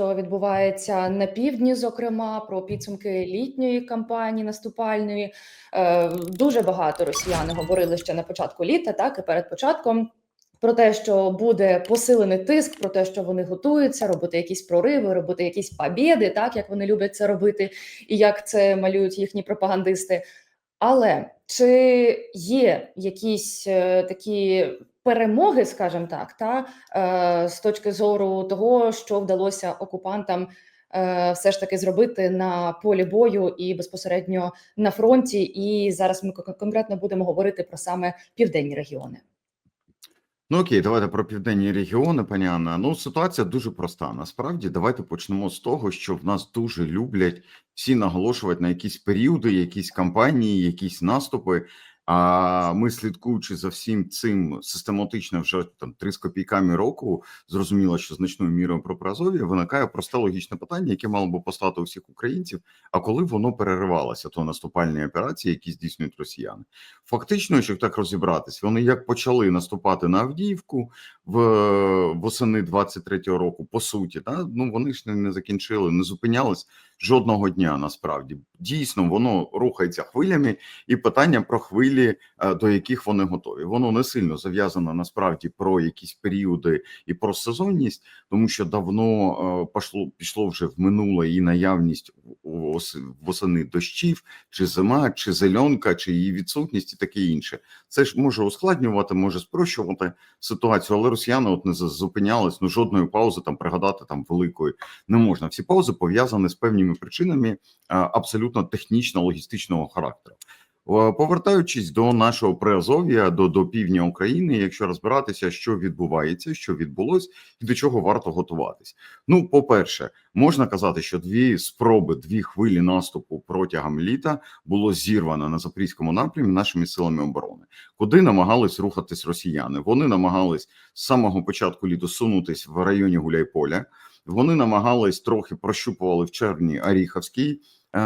що відбувається на півдні, зокрема про підсумки літньої кампанії наступальної. Е, Дуже багато росіяни говорили ще на початку літа, так і перед початком. Про те, що буде посилений тиск, про те, що вони готуються робити якісь прориви, робити якісь побєди, так як вони люблять це робити, і як це малюють їхні пропагандисти. Але чи є якісь е, такі перемоги, скажімо так, та е, з точки зору того, що вдалося окупантам е, все ж таки зробити на полі бою і безпосередньо на фронті? І зараз ми конкретно будемо говорити про саме південні регіони. Ну окей, давайте про південні регіони, пані Анна. Ну ситуація дуже проста. Насправді, давайте почнемо з того, що в нас дуже люблять всі наголошувати на якісь періоди, якісь кампанії, якісь наступи. А ми, слідкуючи за всім цим систематично, вже там три з копійками року, зрозуміло, що значною мірою про Приазов'я виникає просте логічне питання, яке мало би постати у всіх українців. А коли воно переривалося, то наступальні операції, які здійснюють росіяни, фактично, якщо так розібратись, вони як почали наступати на Авдіївку в восени 23-го року, по суті, та ну вони ж не закінчили, не зупинялись жодного дня. Насправді дійсно воно рухається хвилями, і питання про хвилі, е, до яких вони готові. Воно не сильно зав'язано насправді про якісь періоди і про сезонність, тому що давно е, пішло пішло вже в минуле і наявність восени дощів, чи зима, чи зеленка, чи її відсутність, і таке інше. Це ж може ускладнювати, може спрощувати ситуацію, але росіяни от не зупинялись. Ну жодної паузи там пригадати там великої не можна. Всі паузи пов'язані з певними причинами абсолютно технічно-логістичного характеру. Повертаючись до нашого Приазов'я, до, до півдня України, якщо розбиратися, що відбувається, що відбулось, і до чого варто готуватись. Ну, по-перше, можна казати, що дві спроби, дві хвилі наступу протягом літа було зірвано на запорізькому напрямі нашими силами оборони, куди намагались рухатись росіяни. Вони намагались з самого початку літа сунутись в районі Гуляйполя. Вони намагались трохи прощупували в червні Оріховський е-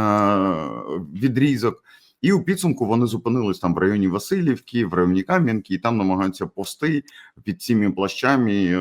відрізок. І у підсумку вони зупинились там в районі Васильівки, в районі Кам'янки, і там намагаються пости під цими плащами е,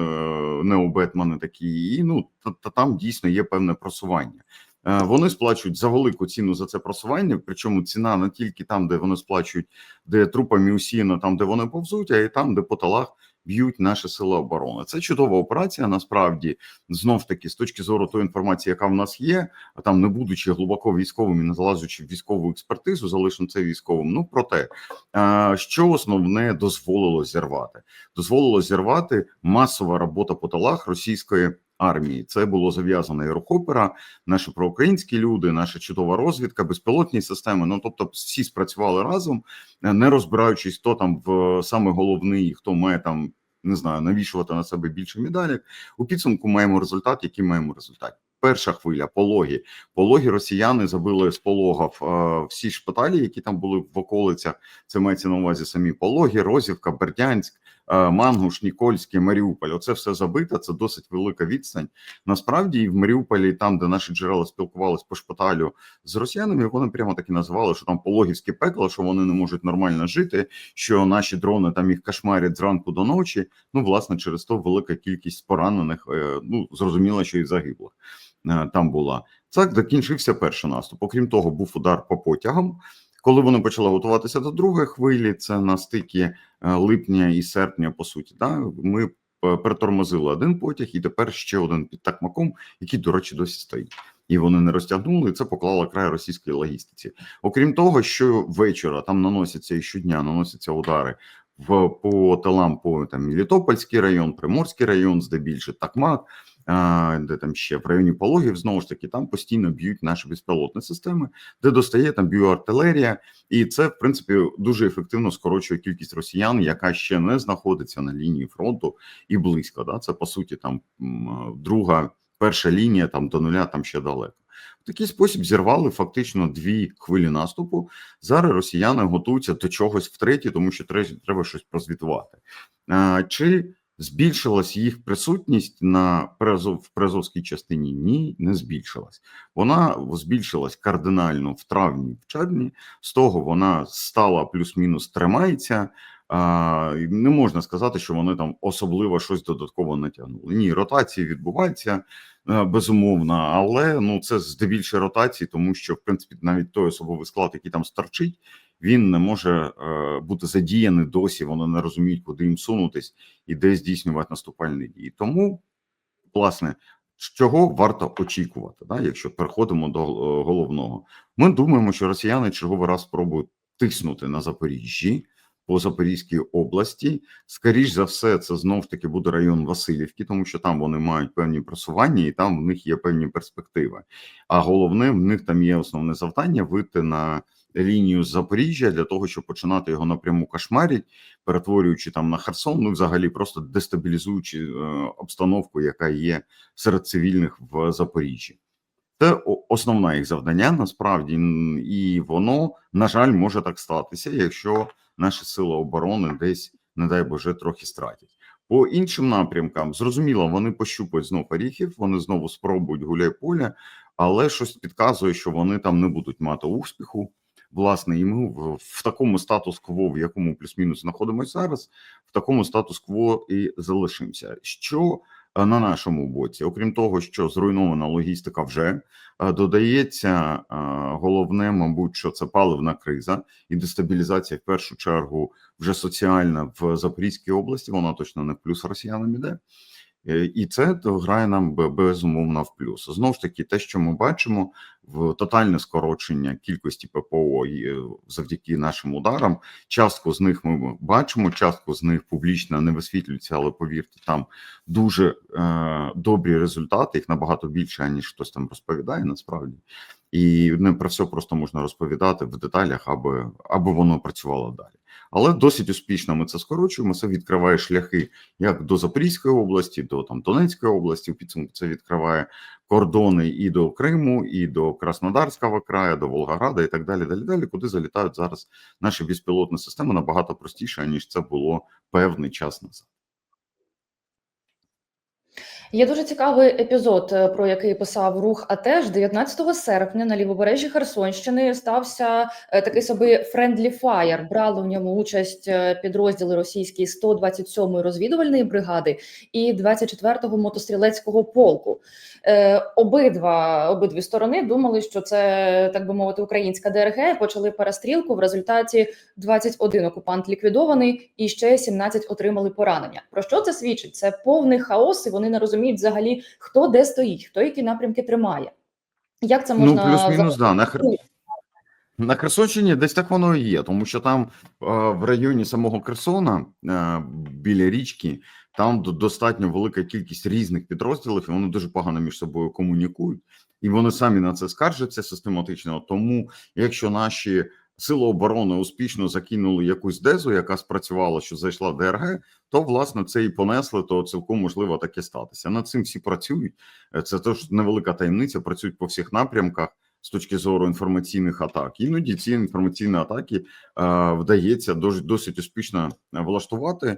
необетмани такі. І ну та, та там дійсно є певне просування. Е, Вони сплачують за велику ціну за це просування. Причому ціна не тільки там, де вони сплачують, де трупами усіяно, там де вони повзуть, а й там, де по талах б'ють наші сили оборони. Це чудова операція. Насправді, знов таки, з точки зору тої інформації, яка в нас є, а там не будучи глибоко військовим і не залазячи в військову експертизу, залишимо це військовим. Ну проте, що основне дозволило зірвати? Дозволило зірвати масова робота по талах російської. Армії це було зав'язано і рухопера, наші проукраїнські люди, наша чудова розвідка, безпілотні системи. Ну тобто, всі спрацювали разом, е, не розбираючись, хто там в саме головний, хто має там не знаю, навішувати на себе більше медалей. У підсумку маємо результат, який маємо результат. Перша хвиля пологі. Пологі росіяни забили з пологів е, всі шпиталі, які там були в околицях. Це мається на увазі самі пологі, Розівка, Бердянськ, Мангуш, Нікольський, Маріуполь. Оце все забито. Це досить велика відстань. Насправді, і в Маріуполі, там, де наші джерела спілкувалися по шпиталю з росіянами, вони прямо таки називали, що там пологівське пекло, що вони не можуть нормально жити, що наші дрони там їх кошмарять зранку до ночі. Ну, власне, через то велика кількість поранених. е, Ну зрозуміло, що і загиблих е, там була. Так закінчився перший наступ. Окрім того, був удар по потягам. Коли вони почали готуватися до другої хвилі, це на стикі е, липня і серпня, по суті, да, ми е, перетормозили один потяг, і тепер ще один під такмаком, який, до речі, досі стоїть. І вони не розтягнули, і це поклало край російській логістиці. Окрім того, що вечора там наносяться і щодня наносяться удари в по тилам, по там Мелітопольський район, Приморський район, здебільше Такмак, де там ще в районі пологів знову ж таки там постійно б'ють наші безпілотні системи, де достає там біоартилерія, і це в принципі дуже ефективно скорочує кількість росіян, яка ще не знаходиться на лінії фронту і близько. Да, це по суті там друга, перша лінія там до нуля, там ще далеко. В такий спосіб зірвали фактично дві хвилі наступу. Зараз росіяни готуються до чогось втретє, тому що треба, щось прозвітувати. Чи збільшилась їх присутність на в Приазовській частині? Ні, не збільшилась. Вона збільшилась кардинально в травні, в червні. З того вона стала плюс-мінус тримається. Не можна сказати, що вони там особливо щось додатково натягнули. Ні, ротації відбуваються е, безумовно, але ну це здебільше ротації, тому що в принципі навіть той особовий склад, який там старчить, він не може е, бути задіяний досі. Вони не розуміють, куди їм сунутись і де здійснювати наступальні дії. Тому, власне, чого варто очікувати, да, якщо переходимо до е, головного, ми думаємо, що росіяни черговий раз спробують тиснути на Запоріжжі по Запорізькій області. Скоріш за все, це знов ж таки буде район Васильівки, тому що там вони мають певні просування і там в них є певні перспективи. А головне, в них там є основне завдання вийти на лінію Запоріжжя для того, щоб починати його напряму кошмарити, перетворюючи там на Херсон, ну взагалі просто дестабілізуючи е, обстановку, яка є серед цивільних в Запоріжжі. Це основне їх завдання насправді, і воно, на жаль, може так статися, якщо наші сили оборони десь, не дай Боже, трохи стратять. По іншим напрямкам, зрозуміло, вони пощупають знов оріхів, вони знову спробують гуляй поля, але щось підказує, що вони там не будуть мати успіху. Власне, і ми в, такому статус-кво, в якому плюс-мінус знаходимося зараз, в такому статус-кво і залишимося. Що е, на нашому боці, окрім того, що зруйнована логістика вже е, додається е, головне, мабуть, що це паливна криза і дестабілізація в першу чергу вже соціальна в Запорізькій області. Вона точно не в плюс росіянам іде. Е, І це грає нам бе- безумовно в плюс. Знову ж таки, те, що ми бачимо, в тотальне скорочення кількості ППО е, завдяки нашим ударам. Частку з них ми бачимо, частку з них публічно не висвітлюється, але повірте, там дуже е, добрі результати. Їх набагато більше, ніж хтось там розповідає насправді. І не про все просто можна розповідати в деталях, аби, аби воно працювало далі. Але досить успішно ми це скорочуємо. Це відкриває шляхи як до Запорізької області, до там Донецької області. В підсумку це відкриває кордони і до Криму, і до Краснодарського краю, до Волгограда, і так далі. Далі далі, куди залітають зараз наші безпілотні системи набагато простіше ніж це було певний час назад. Є дуже цікавий епізод, е, про який писав рух АТЕШ 19 серпня на лівобережжі Херсонщини. Стався е, такий собі friendly fire. Брали в ньому участь е, підрозділи російської 127-ї розвідувальної бригади і 24-го мотострілецького полку. Обидва обидві сторони думали, що це так би мовити українська ДРГ. Почали перестрілку. В результаті 21 окупант ліквідований, і ще 17 отримали поранення. Про що це свідчить? Це повний хаос, і вони не розуміють взагалі, хто де стоїть, хто які напрямки тримає. Як це можна Ну, плюс-мінус, да. На, Хер... Ну, на Херсонщині десь так воно і є, тому що там в районі самого Херсона, е, біля річки, там достатньо велика кількість різних підрозділів, і вони дуже погано між собою комунікують, і вони самі на це скаржаться систематично. Тому, якщо наші сили оборони успішно закинули якусь дезу, яка спрацювала, що зайшла ДРГ, то власне це і понесли, то цілком можливо таке статися. Над цим всі працюють. Е, Це теж невелика таємниця. Працюють по всіх напрямках з точки зору інформаційних атак. Іноді ці інформаційні атаки е, вдається досить, досить успішно влаштувати.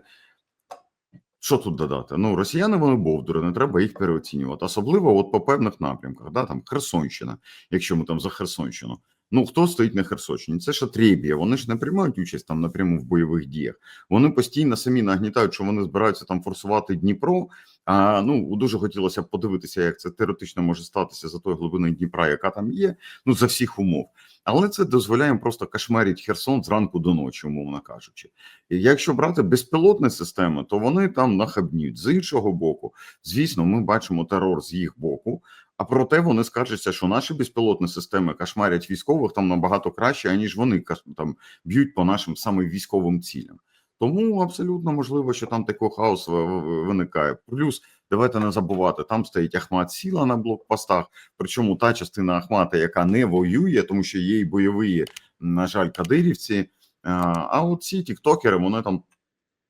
Що тут додати? Ну, росіяни вони бовдури, не треба їх переоцінювати. Особливо от по певних напрямках, да, там Херсонщина, якщо ми там за Херсонщину. Ну хто стоїть на Херсонщині? Це ж Шатрєбія. Вони ж не приймають участь там напряму в бойових діях. Вони постійно самі нагнітають, що вони збираються там форсувати Дніпро. А ну дуже хотілося б подивитися, як це теоретично може статися за тою глибиною Дніпра, яка там є. Ну за всіх умов. Але це дозволяє просто кошмарити Херсон зранку до ночі, умовно кажучи. І якщо брати безпілотні системи, то вони там нахабнюють. З іншого боку, звісно, ми бачимо терор з їх боку. А проте вони скаржаться, що наші безпілотні системи кошмарять військових там набагато краще, аніж вони там б'ють по нашим саме військовим цілям. Тому абсолютно можливо, що там такий хаос виникає. Плюс давайте не забувати, там стоїть Ахмат Сіла на блокпостах. Причому та частина Ахмата, яка не воює, тому що є і бойові, на жаль, кадирівці. А а от ці тіктокери, вони там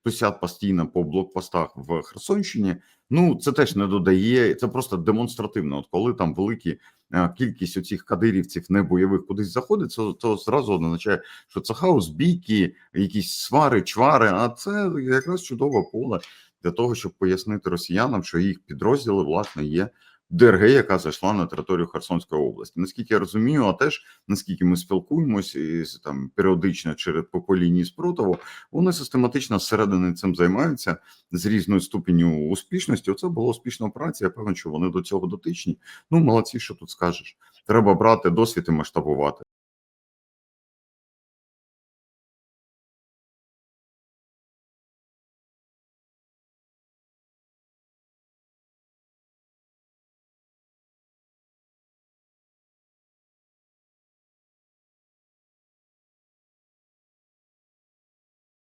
тусять постійно по блокпостах в Херсонщині. Ну це теж не додає. Це просто демонстративно. От коли там великі е, кількість оцих кадирівців небойових кудись заходить, це, то зразу означає, що це хаос, бійки, якісь свари, чвари. А це якраз чудове поле для того, щоб пояснити росіянам, що їх підрозділи власне є ДРГ, яка зайшла на територію Херсонської області. Наскільки я розумію, а теж наскільки ми спілкуємося із там періодично через по, лінії спротиву, вони систематично зсередини цим займаються з різною ступеню успішності. Оце була успішна операція. Я певен, що вони до цього дотичні. Ну молодці, що тут скажеш. Треба брати досвід і масштабувати.